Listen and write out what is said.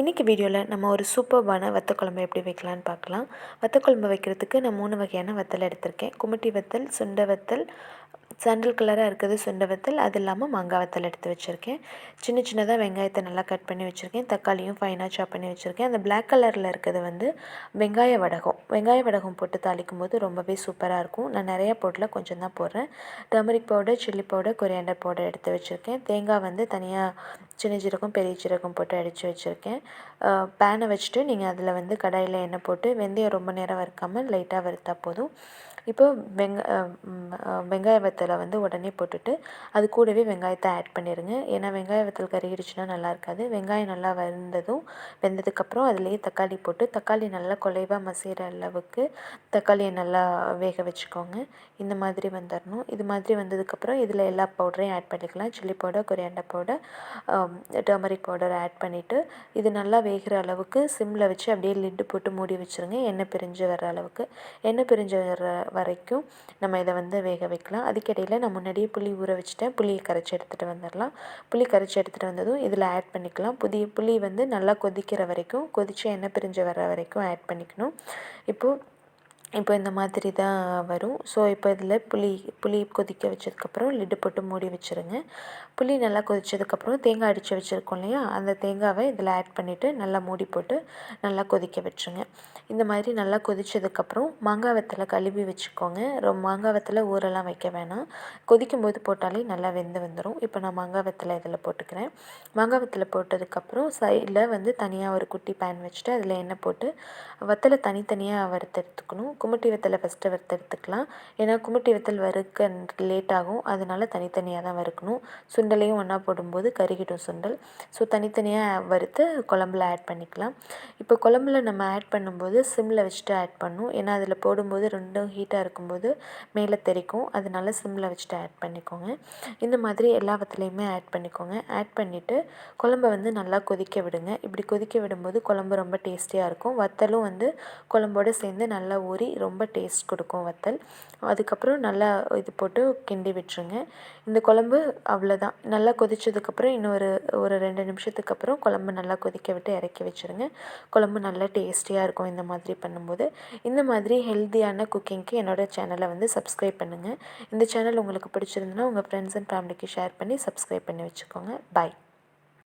இன்றைக்கி வீடியோவில் நம்ம ஒரு சூப்பர்பான வத்தக்குழம்பு எப்படி வைக்கலான்னு பார்க்கலாம். வத்தக்குழம்பு வைக்கிறதுக்கு நான் மூணு வகையான வத்தல் எடுத்திருக்கேன். குமட்டி வத்தல் சுண்டை வத்தல் சாண்டல் கலராக இருக்கிறது சுண்டை வத்தல். அது இல்லாமல் மாங்காய் வத்தல் எடுத்து வச்சுருக்கேன். சின்ன சின்னதாக வெங்காயத்தை நல்லா கட் பண்ணி வச்சுருக்கேன். தக்காளியும் ஃபைனாக சாப் பண்ணி வச்சுருக்கேன். அந்த பிளாக் கலரில் இருக்கிறது வந்து வெங்காய வடகம். வெங்காய வடகம் போட்டு தாளிக்கும் போது ரொம்பவே சூப்பராக இருக்கும். நான் நிறையா போட்டில் கொஞ்சம் தான் போடுறேன். Turmeric powder chilli powder coriander powder எடுத்து வச்சுருக்கேன். தேங்காய் வந்து தனியாக சின்ன ஜீரகம் பெரிய ஜீரகம் போட்டு அடித்து வச்சுருக்கேன். பேனை வச்சுட்டு நீங்கள் அதில் வந்து கடாயில் எண்ணெய் போட்டு வெந்தயம் ரொம்ப நேரம் வறுக்காமல் லைட்டாக வறுத்தா போதும். இப்போ வெங்க வெங்காய வத்தலை வந்து உடனே போட்டுட்டு அது கூடவே வெங்காயத்தை ஆட் பண்ணிடுங்க ஏன்னா வெங்காய வத்தல் கருகிடுச்சுன்னா நல்லா இருக்காது. வெங்காயம் நல்லா வெந்ததும் வெந்ததுக்கப்புறம் அதுலேயே தக்காளி போட்டு தக்காளி நல்லா குலைவாக மசிகிற அளவுக்கு தக்காளியை நல்லா வேக வச்சுக்கோங்க. இந்த மாதிரி வந்துடணும் இது மாதிரி வந்ததுக்கப்புறம் இதில் எல்லா பவுடரையும் ஆட் பண்ணிக்கலாம். Chilli powder coriander powder turmeric powder add பண்ணிவிட்டு இது நல்லா வேகிற அளவுக்கு சிம்மில் வச்சு அப்படியே லிட்டு போட்டு மூடி வச்சுருங்க. எண்ணெய் பிரிஞ்சு வர அளவுக்கு. எண்ணெய் பிரிஞ்சு வர வரைக்கும் நம்ம இதை வந்து வேக வைக்கலாம். அதுக்கிடையில் நான் முன்னாடியே புளி ஊற வச்சுட்டேன். புளியை கரைச்சி எடுத்துகிட்டு வந்துடலாம். புளி கரைச்சி எடுத்துகிட்டு வந்ததும் இதில் ஆட் பண்ணிக்கலாம். புதிய புளி வந்து நல்லா கொதிக்கிற வரைக்கும் கொதித்து எண்ணெய் பிரிஞ்சு வர வரைக்கும் ஆட் பண்ணிக்கணும். இப்போது இப்போ இந்த மாதிரி தான் வரும். ஸோ இப்போ இதில் புளி புளி கொதிக்க வச்சதுக்கப்புறம் லிட்டு போட்டு மூடி வச்சுருங்க. புளி நல்லா கொதித்ததுக்கப்புறம் தேங்காய் அடித்து வச்சுருக்கோம் இல்லையா? அந்த தேங்காவை இதில் ஆட் பண்ணிவிட்டு நல்லா மூடி போட்டு நல்லா கொதிக்க வச்சுருங்க. இந்த மாதிரி நல்லா கொதித்ததுக்கப்புறம் மாங்காய் வத்தலை கழுவி வச்சுக்கோங்க. ரொம்ப மாங்காய் வத்தலை ஊரெல்லாம் வைக்க வேணாம். கொதிக்கும் போது போட்டாலே நல்லா வெந்து வந்துடும் இப்போ நான் மாங்காய் வத்தலை இதில் போட்டுக்கிறேன். மாங்காய் வத்தலை போட்டதுக்கப்புறம் சைடில் வந்து தனியாக ஒரு குட்டி பேன் வச்சுட்டு அதில் எண்ணெய் போட்டு வத்தலை தனித்தனியாக வறுத்து எடுத்துக்கணும். குமட்டி வத்தலை ஃபஸ்ட்டு வறுத்து எடுத்துக்கலாம். ஏன்னா குமட்டி வத்தல் வறுக்க லேட் ஆகும். அதனால தனித்தனியாக தான் வறுக்கணும். சுண்டலையும் ஒன்றா போடும்போது கருகிடும் சுண்டல். ஸோ தனித்தனியாக வறுத்து குழம்புல ஆட் பண்ணிக்கலாம். இப்போ குழம்புல நம்ம ஆட் பண்ணும்போது சிம்மில் வச்சுட்டு ஆட் பண்ணும். ஏன்னா அதில் போடும்போது ரெண்டும் ஹீட்டாக இருக்கும்போது மேலே தெரிக்கும். அதனால சிம்மில் வச்சுட்டு ஆட் பண்ணிக்கோங்க. இந்த மாதிரி எல்லா வத்தலையுமே ஆட் பண்ணிக்கோங்க. ஆட் பண்ணிவிட்டு குழம்ப வந்து நல்லா கொதிக்க விடுங்க. இப்படி கொதிக்க விடும்போது குழம்பு ரொம்ப டேஸ்டியாக இருக்கும். வத்தலும் வந்து குழம்போடு சேர்ந்து நல்லா ஊறி ரொம்ப டேஸ்ட் கொடுக்கும் வத்தல். அதுக்கப்புறம் நல்லா இது போட்டு கிண்டி விட்டுருங்க. இந்த குழம்பு அவ்வளோதான் நல்லா கொதித்ததுக்கப்புறம் இன்னொரு ஒரு ரெண்டு நிமிஷத்துக்கு அப்புறம் குழம்பு நல்லா கொதிக்க விட்டு இறக்கி வச்சுருங்க. குழம்பு நல்லா டேஸ்டியாக இருக்கும் இந்த மாதிரி பண்ணும்போது. இந்த மாதிரி ஹெல்த்தியான குக்கிங்க்கு என்னோடய சேனலை வந்து சப்ஸ்கிரைப் பண்ணுங்கள் இந்த சேனல் உங்களுக்கு பிடிச்சிருந்துன்னா உங்கள் ஃப்ரெண்ட்ஸ் அண்ட் ஃபேமிலிக்கு ஷேர் பண்ணி சப்ஸ்கிரைப் பண்ணி வச்சுக்கோங்க. பாய்